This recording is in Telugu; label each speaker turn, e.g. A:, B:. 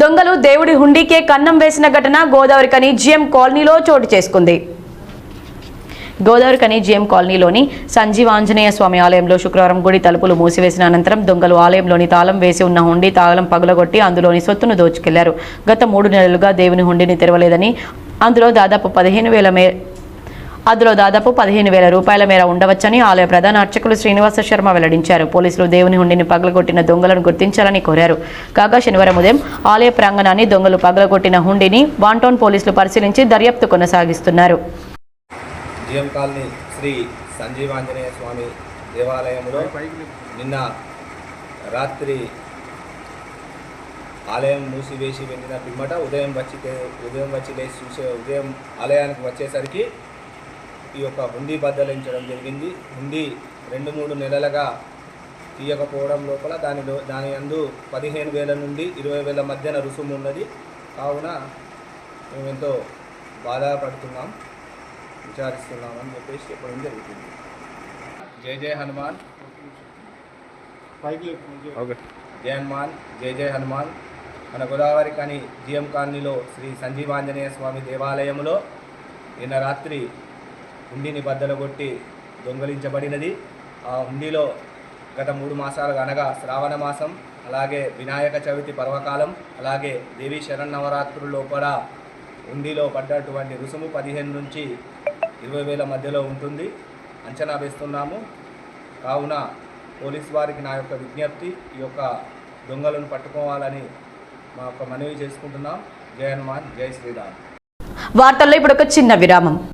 A: దొంగలు దేవుడి హుండీకే కన్నం వేసిన ఘటన గోదావరి కని జిఎం కాలనీలో చోటు చేసుకుంది. గోదావరి కని జిఎం కాలనీలోని సంజీవ ఆంజనేయ స్వామి ఆలయంలో శుక్రవారం గుడి తలుపులు మూసివేసిన అనంతరం దొంగలు ఆలయంలోని తాళం వేసి ఉన్న హుండీ తాళం పగులగొట్టి అందులోని సొత్తును దోచుకెళ్ళారు. గత మూడు నెలలుగా దేవుని హుండీని తెరవలేదని అందులో దాదాపు పదిహేను వేల మే అందులో దాదాపు పదిహేను వేల రూపాయల మేర ఉండవచ్చని ఆలయ ప్రధాన అర్చకులు శ్రీనివాస శర్మ వెల్లడించారు. పోలీసులు దేవుని హుండిని పగలగొట్టిన దొంగలను గుర్తించాలని కోరారు. కాగా శనివారం ఉదయం ఆలయ ప్రాంగణాన్ని దొంగలు పగలగొట్టిన హుండిని వాంటౌన్ పోలీసులు పరిశీలించి దర్యాప్తు కొనసాగిస్తున్నారు.
B: శ్రీ సంజీవాంజనేయ స్వామి దేవాలయంలో నిన్న రాత్రి ఆలయం మూసివేసి వెళ్ళిన పిమ్మట ఉదయం వచ్చి ఉదయం వచ్చి లేచి చూసే ఉదయం ఆలయానికి వచ్చేసరికి ఈ యొక్క హుండీ బద్దలించడం జరిగింది. హుండీ రెండు మూడు నెలలుగా తీయకపోవడం లోపల దానిలో దాని అందు పదిహేను వేల నుండి ఇరవై వేల మధ్యన రుసుము ఉన్నది. కావున మేము ఎంతో బాధపడుతున్నాం విచారిస్తున్నాం అని చెప్పేసి చెప్పడం జరుగుతుంది. జై జై హనుమాన్. ఓకే. జై హనుమాన్ జై జై హనుమాన్. మన గోదావరి కాని జిఎం కాలనీలో శ్రీ సంజీవాంజనేయ స్వామి దేవాలయంలో నిన్న రాత్రి హుండీని బద్దలగొట్టి దొంగలించబడినది. ఆ హుండీలో గత మూడు మాసాలు అనగా శ్రావణ మాసం అలాగే వినాయక చవితి పర్వకాలం అలాగే దేవీ శరన్నవరాత్రుల్లో కూడా హుండీలో పడ్డటువంటి రుసుము పదిహేను నుంచి ఇరవై వేల మధ్యలో ఉంటుంది. అంచనా వేస్తున్నాము. కావున పోలీస్ వారికి నా యొక్క విజ్ఞప్తి ఈ యొక్క దొంగలను పట్టుకోవాలని మా యొక్క మనవి చేసుకుంటున్నాం. జై హనుమాన్ జై శ్రీరామ్.
A: వార్తల్లో ఇప్పుడు ఒక చిన్న విరామం.